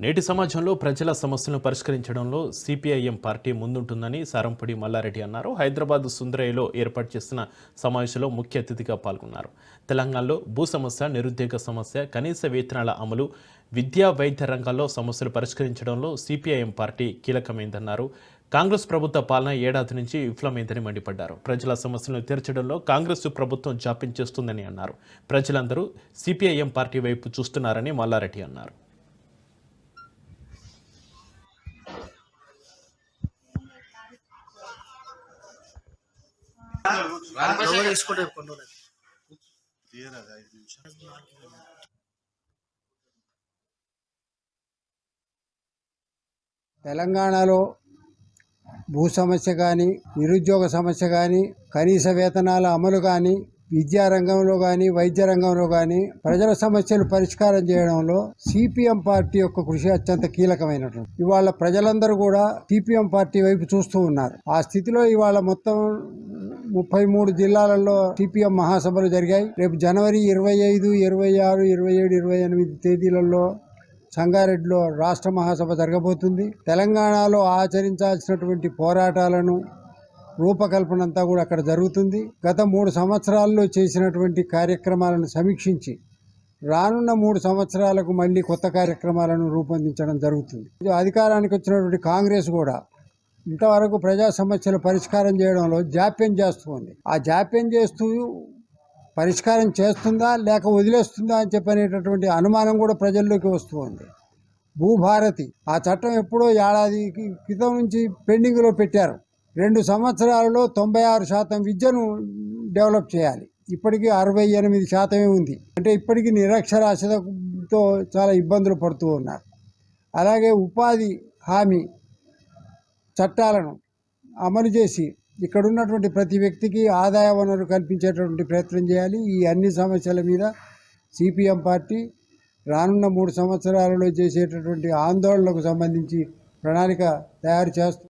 నేటి సమాజంలో ప్రజల సమస్యలను పరిష్కరించడంలో సిపిఐఎం పార్టీ ముందుంటుందని సారంపూడి మల్లారెడ్డి అన్నారు. హైదరాబాద్ సుందరయ్యలో ఏర్పాటు చేసిన సమావేశంలో ముఖ్య అతిథిగా పాల్గొన్నారు. తెలంగాణలో భూ సమస్య నిరుద్యోగ సమస్య కనీస వేతనాల అమలు విద్యా వైద్య రంగాల్లో సమస్యలు పరిష్కరించడంలో సిపిఐఎం పార్టీ కీలకమైందన్నారు. కాంగ్రెస్ ప్రభుత్వ పాలన ఏడాది నుంచి విఫలమైందని మండిపడ్డారు. ప్రజల సమస్యలను తీర్చడంలో కాంగ్రెస్ ప్రభుత్వం జాప్యం చేస్తుందని అన్నారు. ప్రజలందరూ సిపిఐఎం పార్టీ వైపు చూస్తున్నారని మల్లారెడ్డి అన్నారు. తెలంగాణలో భూ సమస్య కానీ నిరుద్యోగ సమస్య కానీ కనీస వేతనాల అమలు కానీ విద్యా రంగంలో కానీ వైద్య రంగంలో కానీ ప్రజల సమస్యలు పరిష్కారం చేయడంలో సిపిఎం పార్టీ యొక్క కృషి అత్యంత కీలకమైనటువంటి. ఇవాళ ప్రజలందరూ కూడా సిపిఎం పార్టీ వైపు చూస్తూ ఉన్నారు. ఆ స్థితిలో ఇవాళ మొత్తం ముప్పై మూడు జిల్లాలలో సిపిఎం మహాసభలు జరిగాయి. రేపు జనవరి ఇరవై ఐదు ఇరవై ఆరు ఇరవై ఏడు ఇరవై ఎనిమిది తేదీలలో సంగారెడ్డిలో రాష్ట్ర మహాసభ జరగబోతుంది. తెలంగాణలో ఆచరించాల్సినటువంటి పోరాటాలను రూపకల్పన అంతా కూడా అక్కడ జరుగుతుంది. గత మూడు సంవత్సరాల్లో చేసినటువంటి కార్యక్రమాలను సమీక్షించి రానున్న మూడు సంవత్సరాలకు మళ్ళీ కొత్త కార్యక్రమాలను రూపొందించడం జరుగుతుంది. అధికారానికి వచ్చినటువంటి కాంగ్రెస్ కూడా ఇంతవరకు ప్రజా సమస్యలు పరిష్కారం చేయడంలో జాప్యం చేస్తుంది. ఆ జాప్యం చేస్తూ పరిష్కారం చేస్తుందా లేక వదిలేస్తుందా అని చెప్పనేటటువంటి అనుమానం కూడా ప్రజల్లోకి వస్తుంది. భూభారతి ఆ చట్టం ఎప్పుడో ఏడాది క్రితం నుంచి పెండింగ్లో పెట్టారు. రెండు సంవత్సరాలలో తొంభై ఆరు శాతం విద్యను డెవలప్ చేయాలి. ఇప్పటికీ అరవై ఎనిమిది శాతమే ఉంది. అంటే ఇప్పటికీ నిరక్షరాస్యతతో చాలా ఇబ్బందులు పడుతూ ఉన్నారు. అలాగే ఉపాధి హామీ చట్టాలను అమలు చేసి ఇక్కడ ఉన్నటువంటి ప్రతి వ్యక్తికి ఆదాయ వనరు కల్పించేటటువంటి ప్రయత్నం చేయాలి. ఈ అన్ని సమస్యల మీద సిపిఎం పార్టీ రానున్న మూడు సంవత్సరాలలో చేసేటటువంటి ఆందోళనలకు సంబంధించి ప్రణాళిక తయారు చేస్తూ